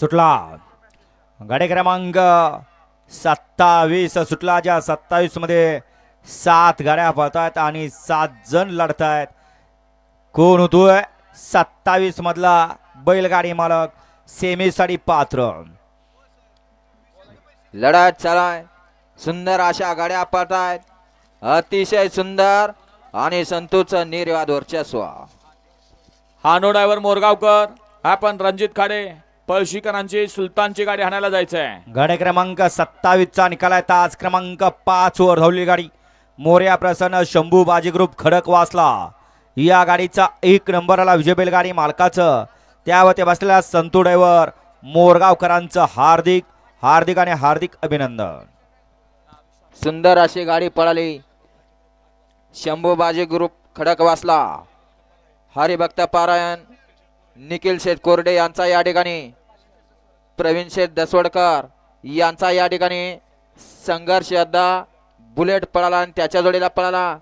सुटला गाडी क्रमांक सत्तावीस सुटला ज्या सत्तावीसमध्ये सात गाड्या पळतायत आणि सात जण लढतायत. कोण होतोय सत्तावीस मधला बैलगाडी मालक सेमीसाठी पात्र. लढत चालाय. सुंदर अशा गाड्या पडतायत अतिशय सुंदर आणि संतोषचं निर्वाद वर्चस्व. हानो ड्रायव्हर मोरगावकर आपण रणजित खाडे. पळशीकरांची सुलतानची गाडी हाणायला जायचंय. गाडी क्रमांक सत्तावीसचा निकाल आहे तास क्रमांक पाच वर धावलेली गाडी. मोर्या प्रसन्न शंभू बाजी ग्रुप खडक वाचला या गाडीचा एक नंबर आला विजय बैलगाडी मालकाचं. त्यावर ते बसलेल्या संतू ड्रायव्हर मोरगावकरांचं हार्दिक हार्दिक आणि हार्दिक अभिनंदन. सुंदर अशी गाडी पळाली. शंभू बाजी ग्रुप खडक वाचला हरिभक्त पारायण. निखिल शेठ कोरडे यांचा या ठिकाणी. प्रवीण शेठ दसवडकर यांचा या ठिकाणी. संघर्ष योद्धा बुलेट पळाला आणि त्याच्या जोडीला पळाला.